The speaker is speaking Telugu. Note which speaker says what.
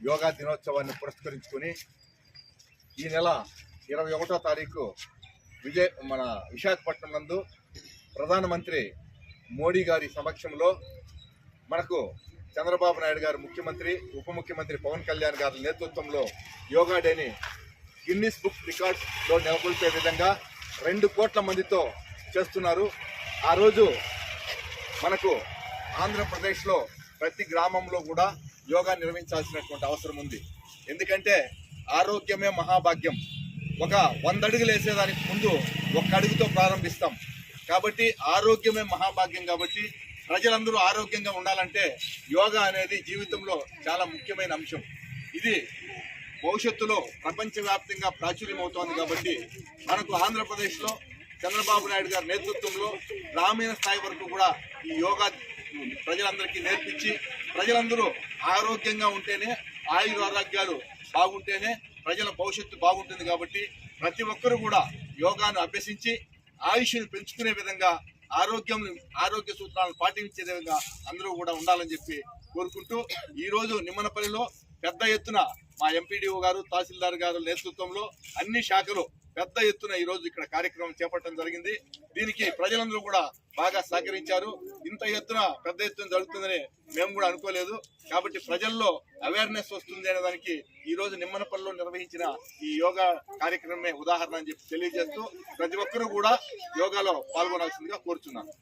Speaker 1: యోగా దినోత్సవాన్ని పురస్కరించుకొని ఈ నెల ఇరవై ఒకటో తారీఖు విజయ మన విశాఖపట్నం నందు ప్రధానమంత్రి మోడీ గారి సమక్షంలో మనకు చంద్రబాబు నాయుడు గారు ముఖ్యమంత్రి ఉప ముఖ్యమంత్రి పవన్ కళ్యాణ్ గారి నేతృత్వంలో యోగా డేని గిన్నిస్ బుక్ రికార్డ్స్లో నెలకొల్పే విధంగా రెండు కోట్ల మందితో చేస్తున్నారు. ఆ రోజు మనకు ఆంధ్రప్రదేశ్లో ప్రతి గ్రామంలో కూడా యోగా నిర్వహించాల్సినటువంటి అవసరం ఉంది. ఎందుకంటే ఆరోగ్యమే మహాభాగ్యం. ఒక వంద అడుగులు వేసేదానికి ముందు ఒక అడుగుతో ప్రారంభిస్తాం. కాబట్టి ఆరోగ్యమే మహాభాగ్యం కాబట్టి ప్రజలందరూ ఆరోగ్యంగా ఉండాలంటే యోగా అనేది జీవితంలో చాలా ముఖ్యమైన అంశం. ఇది భవిష్యత్తులో ప్రపంచవ్యాప్తంగా ప్రాచుర్యం అవుతోంది కాబట్టి మనకు ఆంధ్రప్రదేశ్లో చంద్రబాబు నాయుడు గారి నేతృత్వంలో గ్రామీణ స్థాయి వరకు కూడా ఈ యోగా ప్రజలందరికీ నేర్పించి ప్రజలందరూ ఆరోగ్యంగా ఉంటేనే ఆయుర ఆరోగ్యాలు బాగుంటేనే ప్రజల భవిష్యత్తు బాగుంటుంది కాబట్టి ప్రతి ఒక్కరూ కూడా యోగాను అభ్యసించి ఆయుష్ని పెంచుకునే విధంగా ఆరోగ్యం ఆరోగ్య సూత్రాలను పాటించే విధంగా అందరూ కూడా ఉండాలని చెప్పి కోరుకుంటూ ఈరోజు నిమ్మనపల్లిలో పెద్ద ఎత్తున మా ఎంపీడీఓ గారు తహసీల్దార్ గారు నేతృత్వంలో అన్ని శాఖలు పెద్ద ఎత్తున ఈ రోజు ఇక్కడ కార్యక్రమం చేపట్టడం జరిగింది. దీనికి ప్రజలందరూ కూడా బాగా సహకరించారు. ఇంత ఎత్తున పెద్ద ఎత్తున జరుగుతుందని మేము కూడా అనుకోలేదు. కాబట్టి ప్రజల్లో అవేర్నెస్ వస్తుంది అనే దానికి ఈ రోజు నిమ్మనపల్లిలో నిర్వహించిన ఈ యోగా కార్యక్రమమే ఉదాహరణ అని చెప్పి తెలియజేస్తూ ప్రతి ఒక్కరూ కూడా యోగాలో పాల్గొనాల్సిందిగా కోరుచున్నాను.